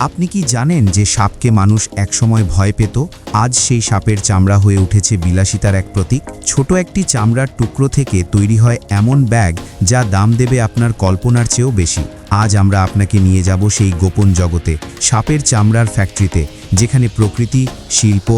আপনি কি জানেন যে সাপকে মানুষ একসময় ভয় পেত? আজ সেই সাপের চামড়া হয়ে উঠেছে বিলাসিতার এক প্রতীক। ছোট একটি চামড়ার টুকরো থেকে তৈরি হয় এমন ব্যাগ যা দাম দেবে আপনার কল্পনার চেয়েও বেশি। আজ আমরা আপনাকে নিয়ে যাব সেই গোপন জগতে, সাপের চামড়ার ফ্যাক্টরিতে, যেখানে প্রকৃতি, শিল্প,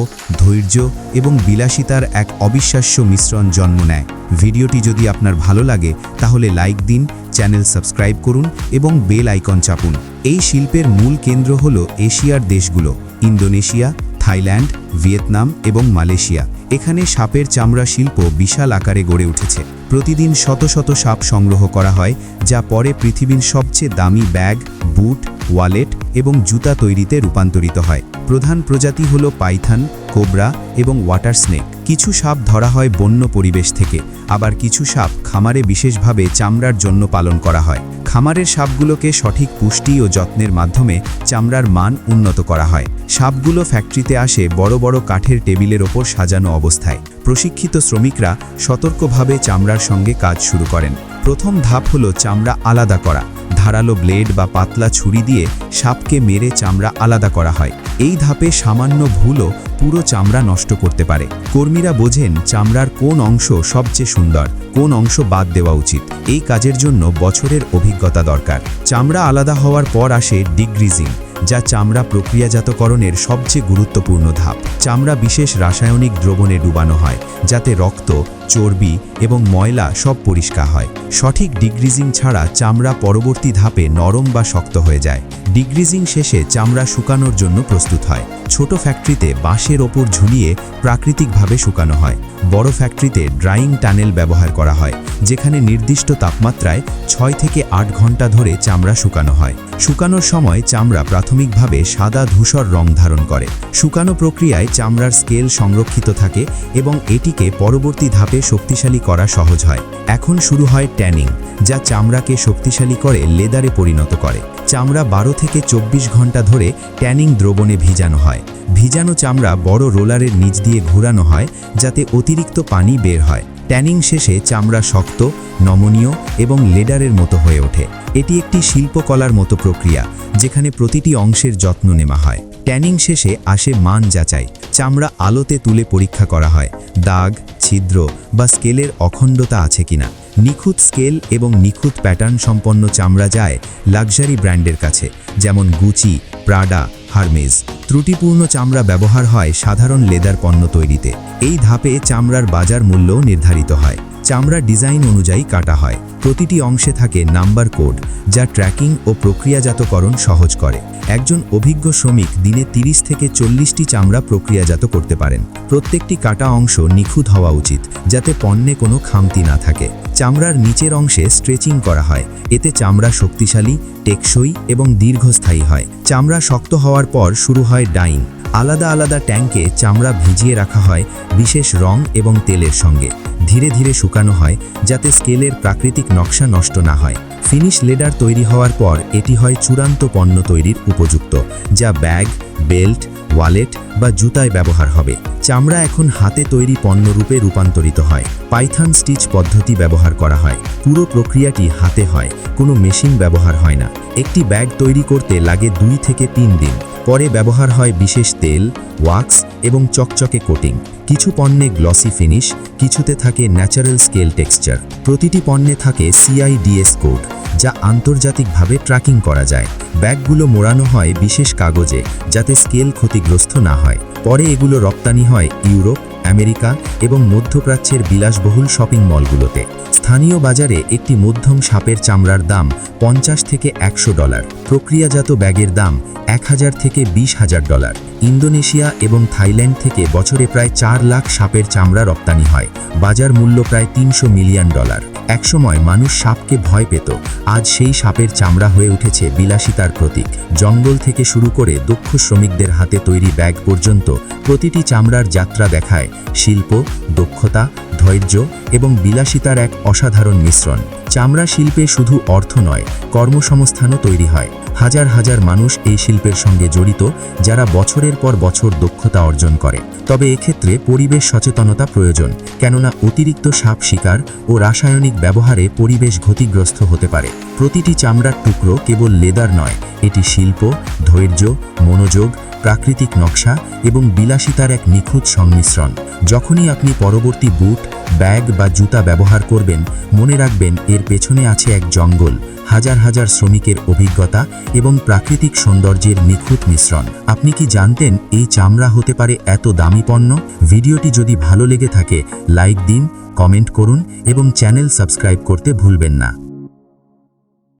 ধৈর্য এবং বিলাসিতার এক অবিশ্বাস্য মিশ্রণ জন্ম নেয়। ভিডিওটি যদি আপনার ভালো লাগে, তাহলে লাইক দিন, চ্যানেল সাবস্ক্রাইব করুন এবং বেল আইকন চাপুন। এই শিল্পের মূল কেন্দ্র হল এশিয়ার দেশগুলো, ইন্দোনেশিয়া থাইল্যান্ড, ভিয়েতনাম এবং মালয়েশিয়া। এখানে সাপের চামড়া শিল্প বিশাল আকারে গড়ে উঠেছে। প্রতিদিন শত শত সাপ সংগ্রহ করা হয়, যা পরে পৃথিবীর সবচেয়ে দামি ব্যাগ, বুট, ওয়ালেট এবং জুতা তৈরিতে রূপান্তরিত হয়। প্রধান প্রজাতি হল পাইথান, কোবরা এবং ওয়াটার স্নেক। কিছু সাপ ধরা হয় বন্য পরিবেশ থেকে, আবার কিছু সাপ খামারে বিশেষভাবে চামড়ার জন্য পালন করা হয়। খামারের সাপগুলোকে সঠিক পুষ্টি ও যত্নের মাধ্যমে চামড়ার মান উন্নত করা হয়। সাপগুলো ফ্যাক্টরিতে আসে বড় বড় কাঠের টেবিলের ওপর সাজানো অবস্থায়। প্রশিক্ষিত শ্রমিকরা সতর্কভাবে চামড়ার সঙ্গে কাজ শুরু করেন। প্রথম ধাপ হলো চামড়া আলাদা করা। ধারালো ব্লেড বা পাতলা ছুরি দিয়ে সাপকে মেরে চামড়া আলাদা করা হয়। এই ধাপে সামান্য ভুলও পুরো চামড়া নষ্ট করতে পারে। কর্মীরা বোঝেন চামড়ার কোন অংশ সবচেয়ে সুন্দর, কোন অংশ বাদ দেওয়া উচিত। এই কাজের জন্য বছরের অভিজ্ঞতা দরকার। চামড়া আলাদা হওয়ার পর আসে ডিগ্রিজিং যা চামড়া প্রক্রিয়াজাতকরণের সবচেয়ে গুরুত্বপূর্ণ ধাপ। চামড়া বিশেষ রাসায়নিক দ্রবণে ডুবানো হয়, যাতে রক্ত চর্বি এবং ময়লা সব পরিষ্কার হয়। সঠিক ডিগ্রিজিং ছাড়া চামড়া পরবর্তী ধাপে নরম বা শক্ত হয়ে যায়। ডিগ্রিজিং শেষে চামড়া শুকানোর জন্য প্রস্তুত হয়। ছোট ফ্যাক্টরিতে বাঁশের ওপর ঝুলিয়ে প্রাকৃতিকভাবে শুকানো হয়। বড় ফ্যাক্টরিতে ড্রাইং টানেল ব্যবহার করা হয়, যেখানে নির্দিষ্ট তাপমাত্রায় ছয় থেকে আট ঘণ্টা ধরে চামড়া শুকানো হয়। শুকানোর সময় চামড়া প্রাথমিকভাবে সাদা ধূসর রং ধারণ করে। শুকানো প্রক্রিয়ায় চামড়ার স্কেল সংরক্ষিত থাকে এবং এটিকে পরবর্তী ধাপে শক্তিশালী করা সহজ হয়। এখন শুরু হয় ট্যানিং, যা চামড়াকে শক্তিশালী করে লেদারে পরিণত করে। চামড়া বারো থেকে ২৪ ঘণ্টা ধরে ট্যানিং দ্রবণে ভিজানো হয়। ভিজানো চামড়া বড় রোলারের নিচ দিয়ে ঘোরানো হয়, যাতে অতিরিক্ত পানি বের হয়। ট্যানিং শেষে চামড়া শক্ত, নমনীয় এবং লেডারের মতো হয়ে ওঠে। এটি একটি শিল্পকলার মতো প্রক্রিয়া, যেখানে প্রতিটি অংশের যত্ন নেওয়া হয়। ট্যানিং শেষে আসে মান যাচাই, চামড়া আলোতে তুলে পরীক্ষা করা হয়, দাগ, ছিদ্র বা স্কেলের অখণ্ডতা আছে কিনা। নিখুঁত স্কেল এবং নিখুঁত প্যাটার্ন সম্পন্ন চামড়া যায় লাক্সারি ব্র্যান্ডের কাছে, যেমন গুচি, প্রাডা, হারমেজ। ত্রুটিপূর্ণ চামড়া ব্যবহার হয় সাধারণ লেদার পণ্য তৈরিতে। এই ধাপে চামড়ার বাজার মূল্যও নির্ধারিত হয়। চামড়া ডিজাইন অনুযায়ী কাটা হয়। প্রতিটি অংশে থাকে নাম্বার কোড, যা ট্র্যাকিং ও প্রক্রিয়াজাতকরণ সহজ করে। একজন অভিজ্ঞ শ্রমিক দিনে ৩০ থেকে চল্লিশটি চামড়া প্রক্রিয়াজাত করতে পারেন। প্রত্যেকটি কাটা অংশ নিখুঁত হওয়া উচিত, যাতে পণ্যে কোনো খামতি না থাকে। চামড়ার নিচের অংশে স্ট্রেচিং করা হয়। এতে চামড়া শক্তিশালী, টেকসই এবং দীর্ঘস্থায়ী হয়। চামড়া শক্ত হওয়ার পর শুরু হয় ডাইং। আলাদা আলাদা ট্যাঙ্কে চামড়া ভিজিয়ে রাখা হয়, বিশেষ রং এবং তেলের সঙ্গে। ধীরে ধীরে শুকানো হয়, যাতে স্কেলের প্রাকৃতিক নকশা নষ্ট না হয়। ফিনিশ লেডার তৈরি হওয়ার পর এটি হয় চূড়ান্ত পণ্য তৈরির উপযুক্ত, যা ব্যাগ, বেল্ট, ওয়ালেট বা জুতায় ব্যবহার হবে। চামড়া এখন হাতে তৈরি পণ্যরূপে রূপান্তরিত হয়। পাইথন স্টিচ পদ্ধতি ব্যবহার করা হয়। পুরো প্রক্রিয়াটি হাতে হয়, কোনো মেশিন ব্যবহার হয় না। একটি ব্যাগ তৈরি করতে লাগে দুই থেকে তিন দিন। পরে ব্যবহার হয় বিশেষ তেল, ওয়াক্স এবং চকচকে কোটিং। কিছু পণ্যে গ্লসি ফিনিশ, কিছুতে থাকে ন্যাচারাল স্কেল টেক্সচার। প্রতিটি পণ্যে থাকে সিআইডিএস কোড, যা আন্তর্জাতিকভাবে ট্র্যাকিং করা যায়। ব্যাগগুলো মোড়ানো হয় বিশেষ কাগজে, যাতে স্কেল ক্ষতিগ্রস্ত না হয়। পরে এগুলো রপ্তানি হয় ইউরোপ আমেরিকা এবং মধ্যপ্রাচ্যের বিলাসবহুল শপিং মলগুলোতে। স্থানীয় বাজারে একটি মধ্যম সাপের চামড়ার দাম পঞ্চাশ থেকে একশো ডলার। প্রক্রিয়াজাত ব্যাগের দাম এক হাজার থেকে বিশ হাজার ডলার। ইন্দোনেশিয়া এবং থাইল্যান্ড থেকে বছরে প্রায় চার লাখ সাপের চামড়া রপ্তানি হয়। বাজার মূল্য প্রায় তিনশো মিলিয়ন ডলার। একসময় মানুষ সাপকে ভয় পেত। আজ সেই সাপের চামড়া হয়ে উঠেছে বিলাসিতার প্রতীক। জঙ্গল থেকে শুরু করে দক্ষ শ্রমিকদের হাতে তৈরি ব্যাগ পর্যন্ত প্রতিটি চামড়ার যাত্রা দেখায়। শিল্প, দক্ষতা, ধৈর্য এবং বিলাসিতার এক অসাধারণ মিশ্রণ। চামড়া শিল্পে শুধু অর্থ নয়, কর্মসংস্থানও তৈরি হয়। হাজার হাজার মানুষ এই শিল্পের সঙ্গে জড়িত, যারা বছরের পর বছর দক্ষতা অর্জন করে। তবে এক্ষেত্রে পরিবেশ সচেতনতা প্রয়োজন, কেননা অতিরিক্ত সাপ শিকার ও রাসায়নিক ব্যবহারে পরিবেশ ক্ষতিগ্রস্ত হতে পারে। প্রতিটি চামড়ার টুকরো কেবল লেদার নয়, এটি শিল্প, ধৈর্য, মনোযোগ, প্রাকৃতিক নকশা এবং বিলাসিতার এক নিখুঁত সংমিশ্রণ। যখনই আপনি পরবর্তী বুট ব্যাগ বা জুতা ব্যবহার করবেন, মনে রাখবেন এর পেছনে আছে এক জঙ্গল, হাজার হাজার শ্রমিকের অভিজ্ঞতা এবং প্রাকৃতিক সৌন্দর্যের নিখুঁত মিশ্রণ। আপনি কি জানতেন এই চামড়া হতে পারে এত দামি পণ্য? ভিডিওটি যদি ভালো লেগে থাকে, লাইক দিন, কমেন্ট করুন এবং চ্যানেল সাবস্ক্রাইব করতে ভুলবেন না।